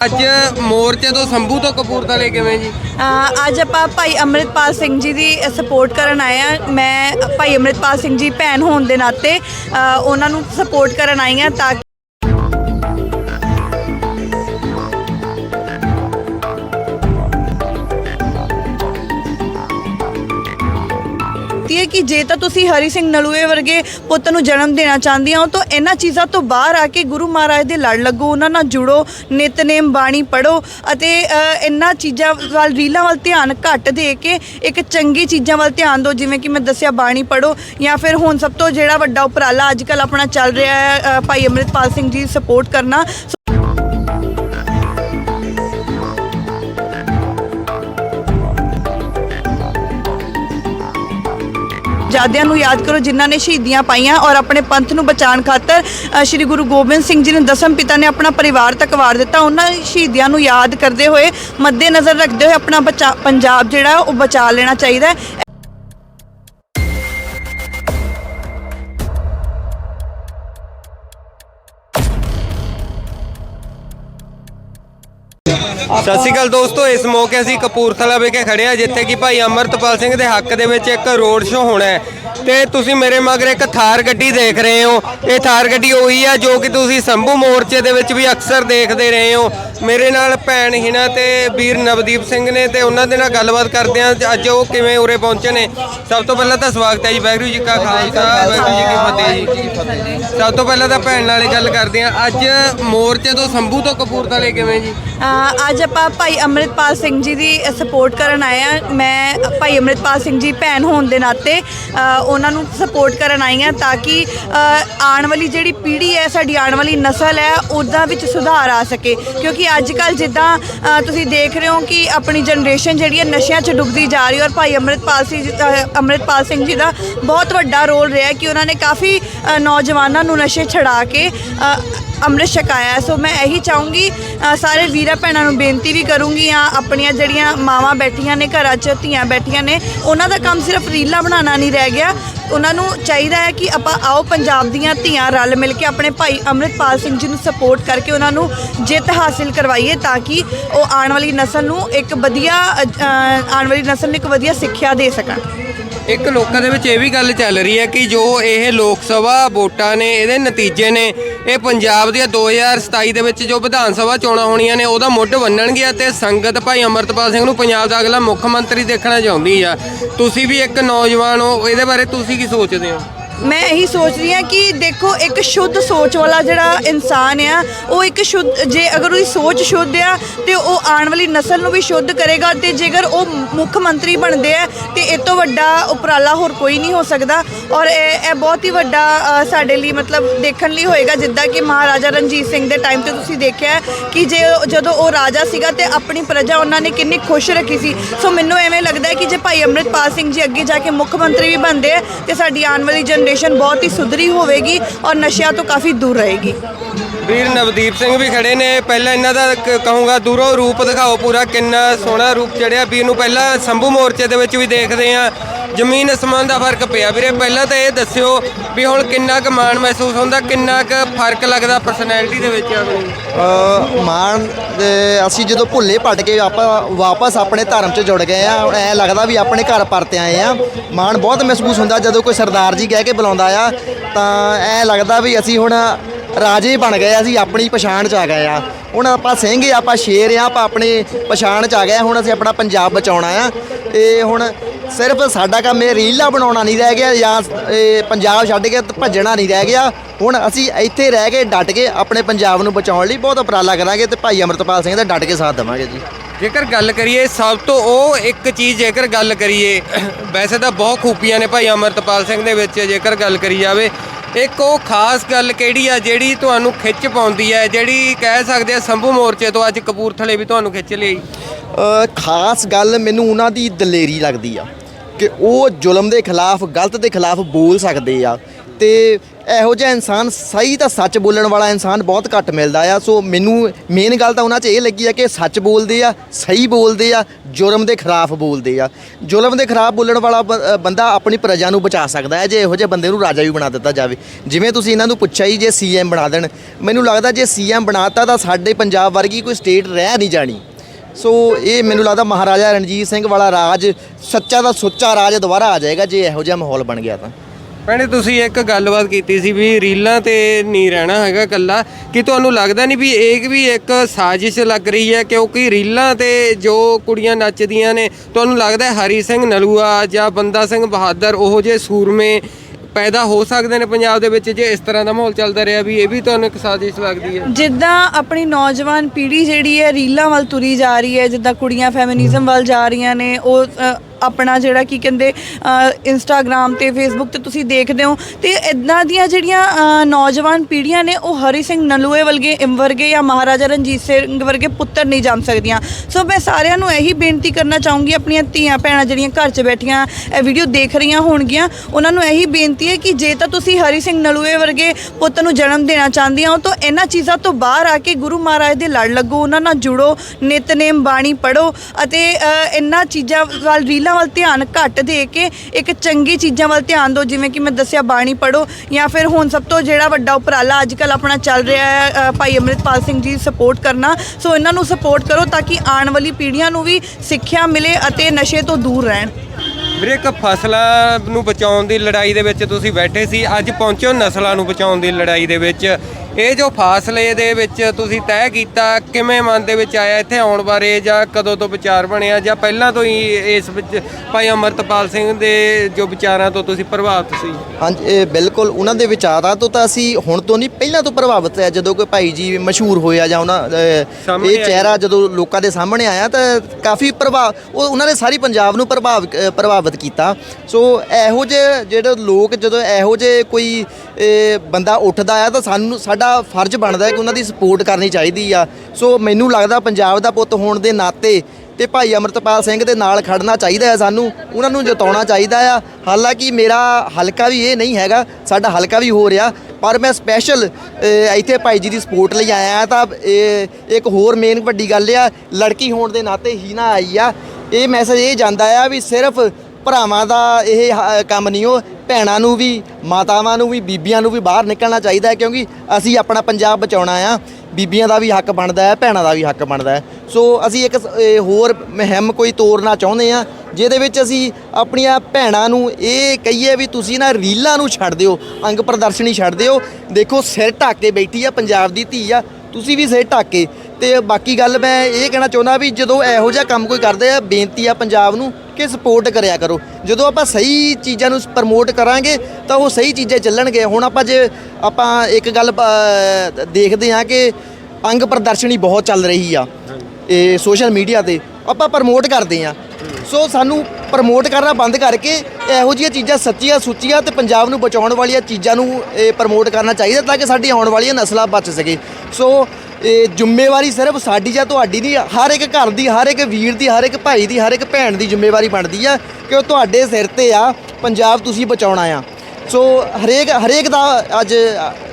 ਅੱਜ ਮੋਰਚੇ ਤੋਂ ਸੰਭੂ ਤੋਂ ਕਪੂਰਥਲੇ ਕਿਵੇਂ ਜੀ? ਅ, ਅੱਜ ਆਪਾਂ ਭਾਈ ਅੰਮ੍ਰਿਤਪਾਲ ਸਿੰਘ ਜੀ ਦੀ ਸਪੋਰਟ ਕਰਨ ਆਏ ਆ ਮੈਂ ਭਾਈ ਅੰਮ੍ਰਿਤਪਾਲ ਸਿੰਘ ਜੀ ਭੈਣ ਹੋਣ ਦੇ ਨਾਤੇ ਅ, ਉਹਨਾਂ ਨੂੰ ਸਪੋਰਟ ਕਰਨ ਆਈ ਆ ਤਾਂ ਕਿ ਹੈ ਕਿ ਜੇ ਤਾਂ ਤੁਸੀਂ ਹਰੀ ਸਿੰਘ ਨਲੂਏ ਵਰਗੇ ਪੁੱਤ ਨੂੰ ਜਨਮ ਦੇਣਾ ਚਾਹੁੰਦੀਆਂ ਹੋ ਤਾਂ ਇਹਨਾਂ ਚੀਜ਼ਾਂ ਤੋਂ ਬਾਹਰ ਆ ਕੇ ਗੁਰੂ ਮਹਾਰਾਜ ਦੇ ਲੜ ਲੱਗੋ ਉਹਨਾਂ ਨਾਲ ਜੁੜੋ ਨਿਤਨੇਮ ਬਾਣੀ ਪੜੋ ਅਤੇ ਅ, ਇਹਨਾਂ ਚੀਜ਼ਾਂ ਵੱਲ ਰੀਲਾਂ ਵੱਲ ਧਿਆਨ ਘੱਟ ਦੇ ਕੇ ਇੱਕ ਚੰਗੀ ਚੀਜ਼ਾਂ ਵੱਲ ਧਿਆਨ ਦਿਓ ਜਿਵੇਂ ਕਿ ਮੈਂ ਦੱਸਿਆ ਬਾਣੀ ਪੜੋ ਜਾਂ ਫਿਰ ਹੁਣ ਸਭ ਤੋਂ ਜਿਹੜਾ ਵੱਡਾ ਉਪਰਾਲਾ ਅੱਜ ਕੱਲ ਆਪਣਾ ਚੱਲ ਰਿਹਾ ਹੈ ਅ, ਭਾਈ ਅੰਮ੍ਰਿਤਪਾਲ ਸਿੰਘ ਜੀ ਸਪੋਰਟ ਕਰਨਾ। ਜਾਦਿਆਂ ਨੂੰ ਯਾਦ ਕਰੋ ਜਿਨ੍ਹਾਂ ਨੇ ਸ਼ਹੀਦੀਆਂ ਪਾਈਆਂ ਔਰ ਆਪਣੇ ਪੰਥ ਨੂੰ ਬਚਾਉਣ ਖਾਤਰ ਅ, ਸ੍ਰੀ ਗੁਰੂ ਗੋਬਿੰਦ ਸਿੰਘ ਜੀ ਨੇ ਦਸਮ ਪਿਤਾ ਨੇ ਆਪਣਾ ਪਰਿਵਾਰ ਤੱਕ ਵਾਰ ਦਿੱਤਾ। ਉਹਨਾਂ ਸ਼ਹੀਦੀਆਂ ਨੂੰ ਯਾਦ ਕਰਦੇ ਹੋਏ ਮੱਦੇ ਨਜ਼ਰ ਰੱਖਦੇ ਹੋਏ ਆਪਣਾ ਬਚਾ ਪੰਜਾਬ ਜਿਹੜਾ ਉਹ ਬਚਾ ਲੈਣਾ ਚਾਹੀਦਾ ਹੈ। ਸਤਿ ਸ਼੍ਰੀ ਅਕਾਲ ਦੋਸਤੋ, ਇਸ ਮੌਕੇ ਅਸੀਂ ਕਪੂਰਥਲਾ ਵਿਖੇ ਖੜੇ ਆ ਜਿੱਥੇ ਕਿ ਭਾਈ ਅਮਰਤਪਾਲ ਸਿੰਘ ਦੇ ਹੱਕ ਦੇ ਵਿੱਚ ਇੱਕ ਰੋਡ ਸ਼ੋਅ ਹੋਣਾ ਹੈ। ਤੇ ਤੁਸੀਂ ਮੇਰੇ ਮਗਰ ਇੱਕ ਥਾਰ ਗੱਡੀ ਦੇਖ ਰਹੇ ਹੋ। ਇਹ ਥਾਰ ਗੱਡੀ ਉਹੀ ਆ ਜੋ ਕਿ ਤੁਸੀਂ ਸੰਭੂ ਮੋਰਚੇ ਦੇ ਵਿੱਚ ਵੀ ਅਕਸਰ ਦੇਖਦੇ ਰਹੇ ਹੋ। ਮੇਰੇ ਨਾਲ ਭੈਣ ਹਿਨਾ ਤੇ ਵੀਰ ਨਵਦੀਪ ਸਿੰਘ ਨੇ ਤੇ ਉਹਨਾਂ ਦੇ ਨਾਲ ਗੱਲਬਾਤ ਕਰਦੇ ਆ ਅੱਜ ਉਹ ਕਿਵੇਂ ਉਰੇ ਪਹੁੰਚੇ ਨੇ। ਸਭ ਤੋਂ ਪਹਿਲਾਂ ਤਾਂ ਸਵਾਗਤ ਹੈ ਜੀ। ਵਾਹਿਗੁਰੂ ਜੀ ਕਾ ਖਾਲਸਾ, ਵਾਹਿਗੁਰੂ ਜੀ ਕੀ ਫਤਿਹ ਜੀ। ਸਭ ਤੋਂ ਪਹਿਲਾਂ ਤਾਂ ਭੈਣ ਨਾਲ ਹੀ ਗੱਲ ਕਰਦੇ ਆ ਅੱਜ ਮੋਰਚੇ ਤੋਂ ਸੰਭੂ ਤੋਂ ਕਪੂਰਥਲੇ ਕਿਵੇਂ ਜੀ? ਅੱਜ ਆਪਾਂ ਭਾਈ ਅੰਮ੍ਰਿਤਪਾਲ ਸਿੰਘ ਜੀ ਦੀ ਸਪੋਰਟ ਕਰਨ ਆਏ ਆ ਮੈਂ ਭਾਈ ਅੰਮ੍ਰਿਤਪਾਲ ਸਿੰਘ ਜੀ ਭੈਣ ਹੋਣ ਦੇ ਨਾਤੇ ਉਹਨਾਂ ਨੂੰ ਸਪੋਰਟ ਕਰਨ ਆਈ ਹਾਂ ਤਾਂ ਕਿ ਆਉਣ ਵਾਲੀ ਜਿਹੜੀ ਪੀੜ੍ਹੀ ਹੈ, ਸਾਡੀ ਆਉਣ ਵਾਲੀ ਨਸਲ ਹੈ, ਉਹਦਾ ਵਿੱਚ ਸੁਧਾਰ ਆ ਸਕੇ। ਕਿਉਂਕਿ ਅੱਜ ਕੱਲ ਜਿੱਦਾਂ ਤੁਸੀਂ ਦੇਖ ਰਹੇ ਹੋ ਕਿ ਆਪਣੀ ਜਨਰੇਸ਼ਨ ਜਿਹੜੀ ਹੈ, ਨਸ਼ਿਆਂ 'ਚ ਡੁੱਬਦੀ ਜਾ ਰਹੀ ਔਰ ਭਾਈ ਅੰਮ੍ਰਿਤਪਾਲ ਸਿੰਘ ਜੀ- ਅੰਮ੍ਰਿਤਪਾਲ ਸਿੰਘ ਜੀ ਦਾ ਬਹੁਤ ਵੱਡਾ ਰੋਲ ਰਿਹਾ ਕਿ ਉਹਨਾਂ ਨੇ ਕਾਫੀ ਨੌਜਵਾਨਾਂ ਨੂੰ ਨਸ਼ੇ ਛਡਾ ਕੇ ਅੰਮ੍ਰਿਤ ਛਕਾਇਆ ਸੋ ਮੈਂ ਇਹੀ ਚਾਹੂੰਗੀ ਅ, ਸਾਰੇ ਵੀਰਾਂ ਭੈਣਾਂ ਨੂੰ ਬੇਨਤੀ ਵੀ ਕਰੂੰਗੀ ਆ ਆਪਣੀਆਂ ਜਿਹੜੀਆਂ ਮਾਵਾਂ ਬੈਠੀਆਂ ਨੇ ਘਰਾਂ 'ਚ ਧੀਆਂ ਬੈਠੀਆਂ ਨੇ ਉਹਨਾਂ ਦਾ ਕੰਮ ਸਿਰਫ ਰੀਲਾਂ ਬਣਾਉਣਾ ਨਹੀਂ ਰਹਿ ਗਿਆ। ਉਹਨਾਂ ਨੂੰ ਚਾਹੀਦਾ ਹੈ ਕਿ ਆਪਾਂ ਆਓ ਪੰਜਾਬ ਦੀਆਂ ਧੀਆਂ ਰਲ ਮਿਲ ਕੇ ਆਪਣੇ ਭਾਈ ਅੰਮ੍ਰਿਤਪਾਲ ਸਿੰਘ ਜੀ ਨੂੰ ਸਪੋਰਟ ਕਰਕੇ ਉਹਨਾਂ ਨੂੰ ਜਿੱਤ ਹਾਸਿਲ ਕਰਵਾਈਏ ਤਾਂ ਕਿ ਉਹ ਆਉਣ ਵਾਲੀ ਨਸਲ ਨੂੰ ਇੱਕ ਵਧੀਆ ਅ, ਅ, ਆਉਣ ਵਾਲੀ ਨਸਲ ਨੂੰ ਇੱਕ ਵਧੀਆ ਸਿੱਖਿਆ ਦੇ ਸਕਣ। ਇੱਕ ਲੋਕਾਂ ਦੇ ਵਿੱਚ ਇਹ ਵੀ ਗੱਲ ਚੱਲ ਰਹੀ ਹੈ ਕਿ ਜੋ ਇਹ ਲੋਕ ਸਭਾ ਵੋਟਾਂ ਨੇ, ਇਹਦੇ ਨਤੀਜੇ ਨੇ, ਇਹ ਪੰਜਾਬ ਦੀਆਂ 2027 ਦੇ ਵਿੱਚ ਜੋ ਵਿਧਾਨ ਸਭਾ ਚੋਣਾਂ ਹੋਣੀਆਂ ਨੇ, ਉਹਦਾ ਮੁੱਢ ਬੰਨਣਗੀਆਂ ਤੇ ਸੰਗਤ ਭਾਈ ਅਮਰਤਪਾਲ ਸਿੰਘ ਨੂੰ ਪੰਜਾਬ ਦਾ ਅਗਲਾ ਮੁੱਖ ਮੰਤਰੀ ਦੇਖਣਾ ਚਾਹੁੰਦੀ ਆ। ਤੁਸੀਂ ਵੀ ਇੱਕ ਨੌਜਵਾਨ ਹੋ, ਇਹਦੇ ਬਾਰੇ ਤੁਸੀਂ ਕੀ ਸੋਚਦੇ ਹੋ? ਮੈਂ ਇਹੀ ਸੋਚ ਰਹੀ ਹਾਂ ਕਿ ਦੇਖੋ ਇੱਕ ਸ਼ੁੱਧ ਸੋਚ ਵਾਲਾ ਜਿਹੜਾ ਇਨਸਾਨ ਆ ਉਹ ਇੱਕ ਸ਼ੁੱਧ ਜੇ ਅਗਰ ਉਹਦੀ ਸੋਚ ਸ਼ੁੱਧ ਆ ਤੇ ਉਹ ਆਉਣ ਵਾਲੀ ਨਸਲ ਨੂੰ ਵੀ ਸ਼ੁੱਧ ਕਰੇਗਾ ਤੇ ਜੇਕਰ ਉਹ ਮੁੱਖ ਮੰਤਰੀ ਬਣਦੇ ਆ ਤੇ ਇਹ ਤੋਂ ਵੱਡਾ ਉਪਰਾਲਾ ਹੋਰ ਕੋਈ ਨਹੀਂ ਹੋ ਸਕਦਾ। ਔਰ ਇਹ ਇਹ ਬਹੁਤ ਹੀ ਵੱਡਾ ਅ, ਸਾਡੇ ਲਈ ਮਤਲਬ ਦੇਖਣ ਲਈ ਹੋਏਗਾ ਜਿੱਦਾਂ ਕਿ ਮਹਾਰਾਜਾ ਰਣਜੀਤ ਸਿੰਘ ਦੇ ਟਾਈਮ ਤੇ ਤੁਸੀਂ ਦੇਖਿਆ ਹੈ ਕਿ ਜੇ ਜਦੋਂ ਉਹ ਰਾਜਾ ਸੀਗਾ ਤੇ ਆਪਣੀ ਪ੍ਰਜਾ ਉਹਨਾਂ ਨੇ ਕਿੰਨੀ ਖੁਸ਼ ਰੱਖੀ ਸੀ। ਸੋ ਮੈਨੂੰ ਐਵੇਂ ਲੱਗਦਾ ਹੈ ਕਿ ਜੇ ਭਾਈ ਅੰਮ੍ਰਿਤਪਾਲ ਸਿੰਘ ਜੀ ਅੱਗੇ ਜਾ ਕੇ ਮੁੱਖ ਮੰਤਰੀ ਵੀ ਬਣਦੇ ਆ ਤੇ ਸਾਡੀ ਆਉਣ ਵਾਲੀ ਜਨਰੇਸ਼ਨ ਬਹੁਤ ਹੀ ਸੁਧਰੀ ਹੋਵੇਗੀ ਔਰ ਨਸ਼ਿਆਂ ਤੋਂ ਕਾਫੀ ਦੂਰ ਰਹੇਗੀ। ਵੀਰ, ਨਵਦੀਪ ਸਿੰਘ ਵੀ ਖੜੇ ਨੇ। ਪਹਿਲਾਂ ਇਹਨਾਂ ਦਾ ਕ- ਕਹੂੰਗਾ, ਦੂਰੋਂ ਰੂਪ ਦਿਖਾਓ ਪੂਰਾ, ਕਿੰਨਾ ਸੋਹਣਾ ਰੂਪ ਚੜਿਆ। ਵੀਰ ਨੂੰ ਪਹਿਲਾਂ ਸੰਭੂ ਮੋਰਚੇ ਦੇ ਵਿੱਚ ਵੀ ਦੇਖਦੇ ਆ ਜ਼ਮੀਨ ਅਸਮਾਨ ਦਾ ਫ਼ਰਕ ਪਿਆ ਵੀਰੇ। ਪਹਿਲਾਂ ਤਾਂ ਇਹ ਦੱਸਿਓ ਵੀ ਹੁਣ ਕਿੰਨਾ ਕੁ ਮਾਣ ਮਹਿਸੂਸ ਹੁੰਦਾ ਕਿੰਨਾ ਕੁ ਫ਼ਰਕ ਲੱਗਦਾ ਪਰਸਨੈਲਿਟੀ ਦੇ ਵਿੱਚ ਆਪਣੀ ਅ, ਮਾਣ ਦੇ ਅਸੀਂ ਜਦੋਂ ਭੁੱਲੇ ਭੱਟ ਕੇ ਆਪਾਂ ਵਾਪਸ ਆਪਣੇ ਧਰਮ 'ਚ ਜੁੜ ਗਏ ਆ ਐ ਲੱਗਦਾ ਵੀ ਆਪਣੇ ਘਰ ਪਰਤ ਆਏ ਆ। ਮਾਣ ਬਹੁਤ ਮਹਿਸੂਸ ਹੁੰਦਾ ਜਦੋਂ ਕੋਈ ਸਰਦਾਰ ਜੀ ਕਹਿ ਕੇ ਬੁਲਾਉਂਦਾ ਆ ਤਾਂ ਐ ਲੱਗਦਾ ਵੀ ਅਸੀਂ ਹੁਣ ਰਾਜੇ ਬਣ ਗਏ ਆ, ਅਸੀਂ ਆਪਣੀ ਪਛਾਣ 'ਚ ਆ ਗਏ ਆ। ਹੁਣ ਆਪਾਂ ਸਿੰਘ ਆ ਆਪਾਂ ਸ਼ੇਰ ਆ ਆਪਾਂ ਆਪਣੀ ਪਛਾਣ 'ਚ ਆ ਗਏ ਆ, ਹੁਣ ਅਸੀਂ ਆਪਣਾ ਪੰਜਾਬ ਬਚਾਉਣਾ ਆ। ਇਹ ਹੁਣ ਸਿਰਫ ਸਾਡਾ ਕੰਮ ਇਹ ਰੀਲਾਂ ਬਣਾਉਣਾ ਨਹੀਂ ਰਹਿ ਗਿਆ ਜਾਂ ਇਹ ਪੰਜਾਬ ਛੱਡ ਕੇ ਭੱਜਣਾ ਨਹੀਂ ਰਹਿ ਗਿਆ। ਹੁਣ ਅਸੀਂ ਇੱਥੇ ਰਹਿ ਕੇ ਡਟ ਕੇ ਆਪਣੇ ਪੰਜਾਬ ਨੂੰ ਬਚਾਉਣ ਲਈ ਬਹੁਤ ਉਪਰਾਲਾ ਕਰਾਂਗੇ ਤੇ ਭਾਈ ਅਮਰਤਪਾਲ ਸਿੰਘ ਦਾ ਡਟ ਕੇ ਸਾਥ ਦੇਵਾਂਗੇ ਜੀ। ਜੇਕਰ ਗੱਲ ਕਰੀਏ ਸਭ ਤੋਂ ਉਹ ਇੱਕ ਚੀਜ਼ ਜੇਕਰ ਗੱਲ ਕਰੀਏ ਵੈਸੇ ਤਾਂ ਬਹੁਤ ਖੂਬੀਆਂ ਨੇ ਭਾਈ ਅਮਰਤਪਾਲ ਸਿੰਘ ਦੇ ਵਿੱਚ ਜੇਕਰ ਗੱਲ ਕਰੀ ਜਾਵੇ ਇੱਕ ਉਹ ਖਾਸ ਗੱਲ ਕਿਹੜੀ ਆ ਜਿਹੜੀ ਤੁਹਾਨੂੰ ਖਿੱਚ ਪਾਉਂਦੀ ਹੈ ਜਿਹੜੀ ਕਹਿ ਸਕਦੇ ਆ ਸੰਭੂ ਮੋਰਚੇ ਤੋਂ ਅੱਜ ਕਪੂਰਥਲੇ ਵੀ ਤੁਹਾਨੂੰ ਖਿੱਚ ਲਈ? ਖਾਸ ਗੱਲ ਮੈਨੂੰ ਉਹਨਾਂ ਦੀ ਦਲੇਰੀ ਲੱਗਦੀ ਆ। ਕਿ ਉਹ ਜ਼ੁਲਮ ਦੇ ਖਿਲਾਫ, ਗਲਤ ਦੇ ਖਿਲਾਫ ਬੋਲ ਸਕਦੇ ਆ। ਤੇ ਇਹੋ ਜਿਹਾ ਇਨਸਾਨ ਸਹੀ ਤਾਂ ਸੱਚ ਬੋਲਣ ਵਾਲਾ ਇਨਸਾਨ ਬਹੁਤ ਘੱਟ ਮਿਲਦਾ ਆ। ਸੋ ਮੈਨੂੰ ਮੇਨ ਗੱਲ ਤਾਂ ਉਹਨਾਂ 'ਚ ਇਹ ਲੱਗੀ ਆ ਕਿ ਸੱਚ ਬੋਲਦੇ ਆ, ਸਹੀ ਬੋਲਦੇ ਆ, ਜ਼ੁਲਮ ਦੇ ਖਿਲਾਫ ਬੋਲਦੇ ਆ। ਜ਼ੁਲਮ ਦੇ ਖਿਲਾਫ ਬੋਲਣ ਵਾਲਾ ਬ- ਬੰਦਾ ਆਪਣੀ ਪ੍ਰਜਾ ਨੂੰ ਬਚਾ ਸਕਦਾ ਹੈ, ਜੇ ਇਹੋ ਜਿਹੇ ਬੰਦੇ ਨੂੰ ਰਾਜਾ ਵੀ ਬਣਾ ਦਿੱਤਾ ਜਾਵੇ। ਜਿਵੇਂ ਤੁਸੀਂ ਇਹਨਾਂ ਨੂੰ ਪੁੱਛਿਆ ਹੀ ਜੇ ਸੀਐਮ ਬਣਾ ਦੇਣ, ਮੈਨੂੰ ਲੱਗਦਾ ਜੇ ਸੀਐਮ ਬਣਾਤਾ ਤਾਂ ਸਾਡੇ ਪੰਜਾਬ ਵਰਗੀ ਕੋਈ ਸਟੇਟ ਰਹਿ ਨਹੀਂ ਜਾਣੀ। ਸੋ ਇਹ ਮੈਨੂੰ ਲੱਗਦਾ ਮਹਾਰਾਜਾ ਰਣਜੀਤ ਸਿੰਘ ਵਾਲਾ ਰਾਜ, ਸੱਚਾ ਦਾ ਸੁੱਚਾ ਰਾਜ ਦੁਬਾਰਾ ਆ ਜਾਏਗਾ ਜੇ ਇਹੋ ਜਿਹਾ ਮਾਹੌਲ ਬਣ ਗਿਆ ਤਾਂ। ਭੈਣੇ, ਤੁਸੀਂ ਇੱਕ ਗੱਲਬਾਤ ਕੀਤੀ ਸੀ ਵੀ ਰੀਲਾਂ ਤੇ ਨਹੀਂ ਰਹਿਣਾ ਹੈਗਾ ਕੱਲਾ ਕਿ ਤੁਹਾਨੂੰ ਲੱਗਦਾ ਨਹੀਂ ਵੀ ਇਹ ਵੀ ਇੱਕ ਸਾਜ਼ਿਸ਼ ਲੱਗ ਰਹੀ ਹੈ? ਕਿਉਂਕਿ ਰੀਲਾਂ ਤੇ ਜੋ ਕੁੜੀਆਂ ਨੱਚਦੀਆਂ ਨੇ, ਤੁਹਾਨੂੰ ਲੱਗਦਾ ਹਰੀ ਸਿੰਘ ਨਲੂਆ ਜਾਂ ਬੰਦਾ ਸਿੰਘ ਬਹਾਦਰ, ਉਹੋ ਜਿਹੇ ਸੂਰਮੇ ਪੈਦਾ ਹੋ ਸਕਦੇ ਨੇ ਪੰਜਾਬ ਦੇ ਵਿੱਚ ਜੇ ਇਸ ਤਰ੍ਹਾਂ ਦਾ ਮਾਹੌਲ ਚੱਲਦਾ ਰਿਹਾ ਵੀ ਇਹ ਵੀ ਤੁਹਾਨੂੰ ਇੱਕ ਸਾਜ਼ਿਸ਼ ਲੱਗਦੀ ਹੈ। ਜਿੱਦਾਂ ਆਪਣੀ ਨੌਜਵਾਨ ਪੀੜ੍ਹੀ ਜਿਹੜੀ ਹੈ ਰੀਲਾਂ ਵੱਲ ਤੁਰੀ ਜਾ ਰਹੀ ਹੈ ਜਿੱਦਾਂ ਕੁੜੀਆਂ ਫੈਮਿਨਿਜ਼ਮ ਵੱਲ ਜਾ ਰਹੀਆਂ ਨੇ ਉਹ ਅ, ਆਪਣਾ ਜਿਹੜਾ ਕੀ ਕਹਿੰਦੇ ਇੰਸਟਾਗ੍ਰam ਤੇ ਫੇਸਬੁੱਕ ਤੇ ਤੁਸੀਂ ਦੇਖਦੇ ਹੋ ਤੇ ਇਦਾਂ ਦੀਆਂ ਜਿਹੜੀਆਂ ਅ, ਨੌਜਵਾਨ ਪੀੜ੍ਹੀਆਂ ਨੇ ਉਹ ਹਰੀ ਸਿੰਘ ਨਲੂਏ ਵਰਗੇ ਵਰਗੇ ਜਾਂ ਮਹਾਰਾਜਾ ਰਣਜੀਤ ਸਿੰਘ ਵਰਗੇ ਪੁੱਤਰ ਨਹੀਂ ਜੰਮ ਸਕਦੀਆਂ। ਸੋ ਮੈਂ ਸਾਰਿਆਂ ਨੂੰ ਇਹੀ ਬੇਨਤੀ ਕਰਨਾ ਚਾਹੂੰਗੀ ਆਪਣੀਆਂ ਧੀਆਂ ਭੈਣਾਂ ਜਿਹੜੀਆਂ ਘਰ 'ਚ ਬੈਠੀਆਂ ਇਹ ਵੀਡੀਓ ਦੇਖ ਰਹੀਆਂ ਹੋਣਗੀਆਂ। ਉਹਨਾਂ ਨੂੰ ਇਹੀ ਬੇਨਤੀ ਹੈ ਕਿ ਜੇ ਤਾਂ ਤੁਸੀਂ ਹਰੀ ਸਿੰਘ ਨਲੂਏ ਵਰਗੇ ਪੁੱਤ ਨੂੰ ਜਨਮ ਦੇਣਾ ਚਾਹੁੰਦੀਆਂ ਹੋ ਤਾਂ ਇਹਨਾਂ ਚੀਜ਼ਾਂ ਤੋਂ ਬਾਹਰ ਆ ਕੇ ਗੁਰੂ ਮਹਾਰਾਜ ਦੇ ਲੜ ਲੱਗੋ ਉਹਨਾਂ ਨਾਲ ਜੁੜੋ ਨਿਤਨੇਮ ਬਾਣੀ ਪੜੋ ਅਤੇ ਅ, ਇਹਨਾਂ ਚੀਜ਼ਾਂ ਵੱਲ ਰੀਲਾਂ ਵੱਲ ਧਿਆਨ ਘੱਟ ਦੇ ਕੇ ਇੱਕ ਚੰਗੀ ਚੀਜ਼ਾਂ ਵੱਲ ਧਿਆਨ ਦਿਓ ਜਿਵੇਂ ਕਿ ਮੈਂ ਦੱਸਿਆ ਬਾਣੀ ਪੜੋ ਜਾਂ ਫਿਰ ਹੁਣ ਸਭ ਤੋਂ ਜਿਹੜਾ ਵੱਡਾ ਉਪਰਾਲਾ ਅੱਜ ਕੱਲ ਆਪਣਾ ਚੱਲ ਰਿਹਾ ਹੈ ਅ, ਭਾਈ ਅੰਮ੍ਰਿਤਪਾਲ ਸਿੰਘ ਜੀ ਸਪੋਰਟ ਕਰਨਾ। ਸੋ ਇਹਨਾਂ ਨੂੰ ਸਪੋਰਟ ਕਰੋ ਤਾਂ ਕਿ ਆਉਣ ਵਾਲੀ ਪੀੜ੍ਹੀਆਂ ਨੂੰ ਵੀ ਸਿੱਖਿਆ ਮਿਲੇ ਅਤੇ ਨਸ਼ੇ ਤੋਂ ਦੂਰ ਰਹਿਣ। ਵੀਰੇ ਇੱਕ ਫਸਲਾਂ ਨੂੰ ਬਚਾਉਣ ਦੀ ਲੜਾਈ ਦੇ ਵਿੱਚ ਤੁਸੀਂ ਬੈਠੇ ਸੀ ਅੱਜ ਪਹੁੰਚੋ ਨਸਲਾਂ ਨੂੰ ਬਚਾਉਣ ਦੀ ਲੜਾਈ ਦੇ ਵਿੱਚ। ਇਹ ਜੋ ਫਾਸਲੇ ਦੇ ਵਿੱਚ ਤੁਸੀਂ ਤੈਅ ਕੀਤਾ ਕਿਵੇਂ ਮਨ ਦੇ ਵਿੱਚ ਆਇਆ ਇੱਥੇ ਆਉਣ ਬਾਰੇ ਜਾਂ ਕਦੋਂ ਤੋਂ ਵਿਚਾਰ ਬਣਿਆ ਜਾਂ ਪਹਿਲਾਂ ਤੋਂ ਹੀ ਇਸ ਵਿੱਚ ਭਾਈ ਅਮਰਤਪਾਲ ਸਿੰਘ ਦੇ ਜੋ ਵਿਚਾਰਾਂ ਤੋਂ ਤੁਸੀਂ ਪ੍ਰਭਾਵਿਤ ਸੀ? ਹਾਂਜੀ ਇਹ ਬਿਲਕੁਲ ਉਹਨਾਂ ਦੇ ਵਿਚਾਰਾਂ ਤੋਂ ਤਾਂ ਅਸੀਂ ਹੁਣ ਤੋਂ ਨਹੀਂ ਪਹਿਲਾਂ ਤੋਂ ਪ੍ਰਭਾਵਿਤ ਹੈ। ਜਦੋਂ ਕੋਈ ਭਾਈ ਜੀ ਮਸ਼ਹੂਰ ਹੋਇਆ ਜਾਂ ਉਹਨਾਂ ਇਹ ਚਿਹਰਾ ਜਦੋਂ ਲੋਕਾਂ ਦੇ ਸਾਹਮਣੇ ਆਇਆ ਤਾਂ ਕਾਫੀ ਪ੍ਰਭਾਵ ਉਹ ਉਹਨਾਂ ਨੇ ਸਾਰੀ ਪੰਜਾਬ ਨੂੰ ਪ੍ਰਭਾਵ ਪ੍ਰਭਾਵਿਤ ਕੀਤਾ। ਸੋ ਇਹੋ ਜਿਹੇ ਜਿਹੜੇ ਲੋਕ ਜਦੋਂ ਇਹੋ ਜਿਹੇ ਕੋਈ ਬੰਦਾ ਉੱਠਦਾ ਆ ਤਾਂ ਸਾਨੂੰ, ਸਾਡਾ ਫਰਜ਼ ਬਣਦਾ ਹੈ ਕਿ ਉਹਨਾਂ ਦੀ ਸਪੋਰਟ ਕਰਨੀ ਚਾਹੀਦੀ ਆ। ਸੋ ਮੈਨੂੰ ਲੱਗਦਾ ਪੰਜਾਬ ਦਾ ਪੁੱਤ ਹੋਣ ਦੇ ਨਾਤੇ ਤੇ ਭਾਈ ਅਮਰਤਪਾਲ ਸਿੰਘ ਦੇ ਨਾਲ ਖੜਨਾ ਚਾਹੀਦਾ ਹੈ ਸਾਨੂੰ, ਉਹਨਾਂ ਨੂੰ ਜਿਤਾਉਣਾ ਚਾਹੀਦਾ ਆ। ਹਾਲਾਂਕਿ ਮੇਰਾ ਹਲਕਾ ਵੀ ਇਹ ਨਹੀਂ ਹੈਗਾ, ਸਾਡਾ ਹਲਕਾ ਵੀ ਹੋ ਰਿਹਾ, ਪਰ ਮੈਂ ਸਪੈਸ਼ਲ ਇੱਥੇ ਭਾਈ ਜੀ ਦੀ ਸਪੋਰਟ ਲਈ ਆਇਆ ਤਾਂ ਇਹ ਇੱਕ ਹੋਰ ਮੇਨ ਵੱਡੀ ਗੱਲ ਆ, ਲੜਕੀ ਹੋਣ ਦੇ ਨਾਤੇ ਹੀ ਨਾ ਆਈ ਆ। ਇਹ ਮੈਸੇਜ ਇਹ ਜਾਂਦਾ ਆ ਵੀ ਸਿਰਫ ਭਰਾਵਾਂ ਦਾ ਇਹ ਕੰਮ ਨਹੀਂ, ਉਹ ਭੈਣਾਂ ਨੂੰ ਵੀ, ਮਾਤਾਵਾਂ ਨੂੰ ਵੀ, ਬੀਬੀਆਂ ਨੂੰ ਵੀ ਬਾਹਰ ਨਿਕਲਣਾ ਚਾਹੀਦਾ ਹੈ ਕਿਉਂਕਿ ਅਸੀਂ ਆਪਣਾ ਪੰਜਾਬ ਬਚਾਉਣਾ ਆ। ਬੀਬੀਆਂ ਦਾ ਵੀ ਹੱਕ ਬਣਦਾ ਹੈ, ਭੈਣਾਂ ਦਾ ਵੀ ਹੱਕ ਬਣਦਾ ਹੈ। ਸੋ ਅਸੀਂ ਇੱਕ ਹੋਰ ਮੁਹਿੰਮ ਕੋਈ ਤੋਰਨਾ ਚਾਹੁੰਦੇ ਆ ਜਿਹਦੇ ਵਿੱਚ ਅਸੀਂ ਆਪਣੀਆਂ ਭੈਣਾਂ ਨੂੰ ਇਹ ਕਹੀਏ ਵੀ ਤੁਸੀਂ ਨਾ ਰੀਲਾਂ ਨੂੰ ਛੱਡ ਦਿਓ, ਅੰਗ ਪ੍ਰਦਰਸ਼ਨੀ ਛੱਡ ਦਿਓ। ਦੇਖੋ, ਸਿਰ ਢੱਕ ਕੇ ਬੈਠੀ ਆ ਪੰਜਾਬ ਦੀ ਧੀ ਆ, ਤੁਸੀਂ ਵੀ ਸਿਰ ਢੱਕ ਕੇ। ਤੇ ਬਾਕੀ ਗੱਲ ਮੈਂ ਇਹ ਕਹਿਣਾ ਚਾਹੁੰਦਾ ਵੀ ਜਦੋਂ ਇਹੋ ਜਿਹਾ ਕੰਮ ਕੋਈ ਕਰਦੇ ਆ, ਬੇਨਤੀ ਆ ਪੰਜਾਬ ਨੂੰ ਕਿ ਸਪੋਰਟ ਕਰਿਆ ਕਰੋ। ਜਦੋਂ ਆਪਾਂ ਸਹੀ ਚੀਜ਼ਾਂ ਨੂੰ ਪ੍ਰਮੋਟ ਕਰਾਂਗੇ ਤਾਂ ਉਹ ਸਹੀ ਚੀਜ਼ਾਂ ਚੱਲਣਗੇ। ਹੁਣ ਆਪਾਂ ਜੇ ਆਪਾਂ ਇੱਕ ਗੱਲ ਦੇਖਦੇ ਹਾਂ ਕਿ ਅੰਗ ਪ੍ਰਦਰਸ਼ਨੀ ਬਹੁਤ ਚੱਲ ਰਹੀ ਆ ਇਹ ਸੋਸ਼ਲ ਮੀਡੀਆ ਤੇ। ਆਪਾਂ ਪ੍ਰਮੋਟ ਕਰਦੇ ਆ ਸੋ ਸਾਨੂੰ ਪ੍ਰਮੋਟ ਕਰਨਾ ਬੰਦ ਕਰਕੇ ਇਹੋ ਜਿਹੀਆਂ ਚੀਜ਼ਾਂ ਸੱਚੀਆਂ ਸੁੱਚੀਆਂ ਤੇ ਪੰਜਾਬ ਨੂੰ ਬਚਾਉਣ ਵਾਲੀਆਂ ਚੀਜ਼ਾਂ ਨੂੰ ਇਹ ਪ੍ਰਮੋਟ ਕਰਨਾ ਚਾਹੀਦਾ ਤਾਂ ਕਿ ਸਾਡੀ ਆਉਣ ਵਾਲੀਆਂ ਨਸਲਾਂ ਬਚ ਸਕੇ। ਸੋ ਇਹ ਜ਼ਿੰਮੇਵਾਰੀ ਸਿਰਫ ਸਾਡੀ ਜਾਂ ਤੁਹਾਡੀ ਨਹੀਂ ਹਰ ਇੱਕ ਘਰ ਦੀ, ਹਰ ਇੱਕ ਵੀਰ ਦੀ, ਹਰ ਇੱਕ ਭਾਈ ਦੀ, ਹਰ ਇੱਕ ਭੈਣ ਦੀ ਜ਼ਿੰਮੇਵਾਰੀ ਬਣਦੀ ਆ ਕਿ ਉਹ ਤੁਹਾਡੇ ਸਿਰ ਤੇ ਆ, ਪੰਜਾਬ ਤੁਸੀਂ ਬਚਾਉਣਾ ਆ। ਸੋ ਹਰੇਕ ਹਰੇਕ ਦਾ ਅੱਜ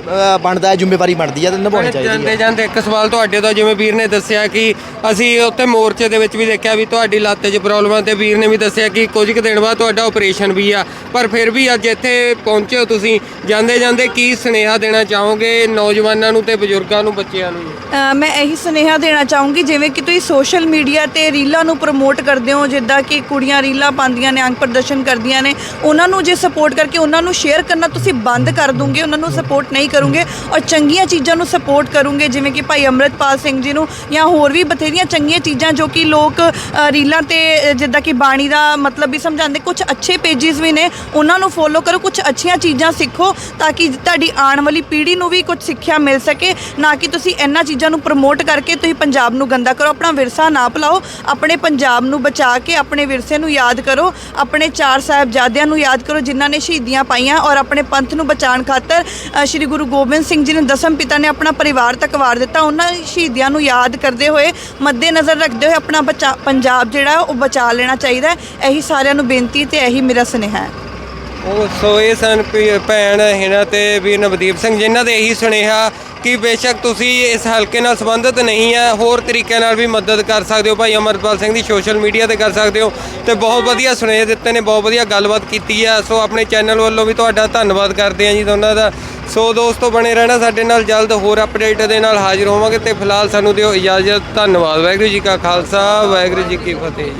ਅ, ਬਣਦਾ ਹੈ ਜ਼ਿੰਮੇਵਾਰੀ ਬਣਦੀ ਆ ਤੇ ਨਿਭਾਉਣੀ ਚਾਹੀਦੀ ਜਾਂਦੇ ਹੈ। ਜਾਂਦੇ ਇੱਕ ਸਵਾਲ ਤੁਹਾਡੇ ਤੋਂ ਜਿਵੇਂ ਵੀਰ ਨੇ ਦੱਸਿਆ ਕਿ ਅਸੀਂ ਉੱਥੇ ਮੋਰਚੇ ਦੇ ਵਿੱਚ ਵੀ ਦੇਖਿਆ ਵੀ ਤੁਹਾਡੀ ਲੱਤ 'ਚ ਪ੍ਰੋਬਲਮ ਆ ਤੇ ਵੀਰ ਨੇ ਵੀ ਦੱਸਿਆ ਕਿ ਕੁਝ ਕੁ ਦਿਨ ਬਾਅਦ ਤੁਹਾਡਾ ਆਪਰੇਸ਼ਨ ਵੀ ਆ ਪਰ ਫਿਰ ਵੀ ਅੱਜ ਇੱਥੇ ਪਹੁੰਚੇ ਹੋ ਤੁਸੀਂ। ਜਾਂਦੇ ਜਾਂਦੇ ਕੀ ਸੁਨੇਹਾ ਦੇਣਾ ਚਾਹੋਗੇ ਨੌਜਵਾਨਾਂ ਨੂੰ ਤੇ ਬਜ਼ੁਰਗਾਂ ਨੂੰ ਬੱਚਿਆਂ ਨੂੰ? ਅ, ਮੈਂ ਇਹੀ ਸੁਨੇਹਾ ਦੇਣਾ ਚਾਹੂੰਗੀ ਜਿਵੇਂ ਕਿ ਤੁਸੀਂ ਸੋਸ਼ਲ ਮੀਡੀਆ ਤੇ ਰੀਲਾਂ ਨੂੰ ਪ੍ਰਮੋਟ ਕਰਦੇ ਹੋ ਜਿੱਦਾਂ ਕਿ ਕੁੜੀਆਂ ਰੀਲਾਂ ਪਾਉਂਦੀਆਂ ਨੇ ਅੰਗ ਪ੍ਰਦਰਸ਼ਨ ਕਰਦੀਆਂ ਨੇ ਉਹਨਾਂ ਨੂੰ ਜੇ ਸਪੋਰਟ ਕਰਕੇ ਉਹਨਾਂ ਨੂੰ ਸ਼ੇਅਰ ਕਰਨਾ ਤੁਸੀਂ ਬੰਦ ਕਰ ਦੋਗੇ ਉਹਨਾਂ ਨੂੰ ਸਪੋਰਟ ਨਹੀਂ ਕਰੂੰਗੇ ਔਰ ਚੰਗੀਆਂ ਚੀਜ਼ਾਂ ਨੂੰ ਸਪੋਰਟ ਕਰੂੰਗੇ ਜਿਵੇਂ ਕਿ ਭਾਈ ਅੰਮ੍ਰਿਤਪਾਲ ਸਿੰਘ ਜੀ ਨੂੰ ਜਾਂ ਹੋਰ ਵੀ ਬਥੇਰੀਆਂ ਚੰਗੀਆਂ ਚੀਜ਼ਾਂ ਜੋ ਕਿ ਲੋਕ ਅ, ਰੀਲਾਂ ਤੇ ਅ, ਜਿੱਦਾਂ ਕਿ ਬਾਣੀ ਦਾ ਮਤਲਬ ਵੀ ਸਮਝਾਉਂਦੇ ਕੁਝ ਅੱਛੇ ਪੇजेस ਵੀ ਨੇ ਉਹਨਾਂ ਨੂੰ ਫੋਲੋ ਕਰੋ ਕੁਝ ਅੱਛੀਆਂ ਚੀਜ਼ਾਂ ਸਿੱਖੋ ਤਾਂ ਕਿ ਤੁਹਾਡੀ ਆਉਣ ਵਾਲੀ ਪੀੜ੍ਹੀ ਨੂੰ ਵੀ ਕੁਝ ਸਿੱਖਿਆ ਮਿਲ ਸਕੇ ਨਾ ਕਿ ਤੁਸੀਂ ਇਹਨਾਂ ਚੀਜ਼ਾਂ ਨੂੰ ਪ੍ਰਮੋਟ ਕਰਕੇ ਤੁਸੀਂ ਪੰਜਾਬ ਨੂੰ ਗੰਦਾ ਕਰੋ ਆਪਣਾ ਵਿਰਸਾ ਨਾ ਭੁਲਾਓ ਆਪਣੇ ਪੰਜਾਬ ਨੂੰ ਬਚਾ ਕੇ ਆਪਣੇ ਵਿਰਸੇ ਨੂੰ ਯਾਦ ਕਰੋ ਆਪਣੇ ਚਾਰ ਸਾਹਿਬਜ਼ਾਦਿਆਂ ਨੂੰ ਯਾਦ ਕਰੋ ਜਿਨ੍ਹਾਂ ਨੇ ਸ਼ਹੀਦੀਆਂ ਪਾਈਆਂ ਔਰ ਆਪਣੇ ਪੰਥ ਨੂੰ ਬਚਾਉਣ ਖਾਤਰ ਅ, ਸ਼੍ਰੀ ਗੁਰੂ ਗੁਰੂ ਗੋਬਿੰਦ ਸਿੰਘ ਜੀ ਨੇ ਦਸਮ ਪਿਤਾ ਨੇ ਆਪਣਾ ਪਰਿਵਾਰ ਤੱਕ ਵਾਰ ਦਿੱਤਾ। ਉਹਨਾਂ ਸ਼ਹੀਦੀਆਂ ਨੂੰ ਯਾਦ ਕਰਦੇ ਹੋਏ ਮੱਦੇ ਨਜ਼ਰ ਰੱਖਦੇ ਹੋਏ ਆਪਣਾ ਬਚਾ ਪੰਜਾਬ ਜਿਹੜਾ ਉਹ ਬਚਾ ਲੈਣਾ ਚਾਹੀਦਾ ਹੈ। ਇਹੀ ਸਾਰਿਆਂ ਨੂੰ ਬੇਨਤੀ ਤੇ ਇਹੀ ਮੇਰਾ ਸੁਨੇਹਾ ਹੈ। ਉਹ ਸੋ ਇਹ ਸਨ ਭੀ- ਭੈਣ ਹਿਨਾ ਤੇ ਵੀਰ ਨਵਦੀਪ ਸਿੰਘ, ਜਿਨ੍ਹਾਂ ਦੇ ਇਹੀ ਸੁਨੇਹਾ ਕਿ ਬੇਸ਼ੱਕ ਤੁਸੀਂ ਇਸ ਹਲਕੇ ਨਾਲ ਸੰਬੰਧਿਤ ਨਹੀਂ ਹੈ ਹੋਰ ਤਰੀਕਿਆਂ ਨਾਲ ਵੀ ਮਦਦ ਕਰ ਸਕਦੇ ਹੋ ਭਾਈ ਅਮਰਪਾਲ ਸਿੰਘ ਦੀ ਸੋਸ਼ਲ ਮੀਡੀਆ ਤੇ ਕਰ ਸਕਦੇ ਹੋ ਤੇ ਬਹੁਤ ਵਧੀਆ ਸੁਨੇਹੇ ਦਿੱਤੇ ਨੇ, ਬਹੁਤ ਵਧੀਆ ਗੱਲਬਾਤ ਕੀਤੀ ਆ। ਸੋ ਆਪਣੇ ਚੈਨਲ ਵੱਲੋਂ ਵੀ ਤੁਹਾਡਾ ਧੰਨਵਾਦ ਕਰਦੇ ਆ ਜੀ ਦੋਨਾਂ ਦਾ। ਸੋ ਦੋਸਤੋ, ਬਣੇ ਰਹਿਣਾ ਸਾਡੇ ਨਾਲ, ਜਲਦ ਹੋਰ ਅਪਡੇਟ ਦੇ ਨਾਲ ਹਾਜ਼ਰ ਹੋਵਾਂਗੇ ਤੇ ਫਿਲਹਾਲ ਸਾਨੂੰ ਦਿਓ ਇਜਾਜ਼ਤ, ਧੰਨਵਾਦ। ਵਾਹਿਗੁਰੂ ਜੀ ਕਾ ਖਾਲਸਾ, ਵਾਹਿਗੁਰੂ ਜੀ ਕੀ ਫਤਿਹ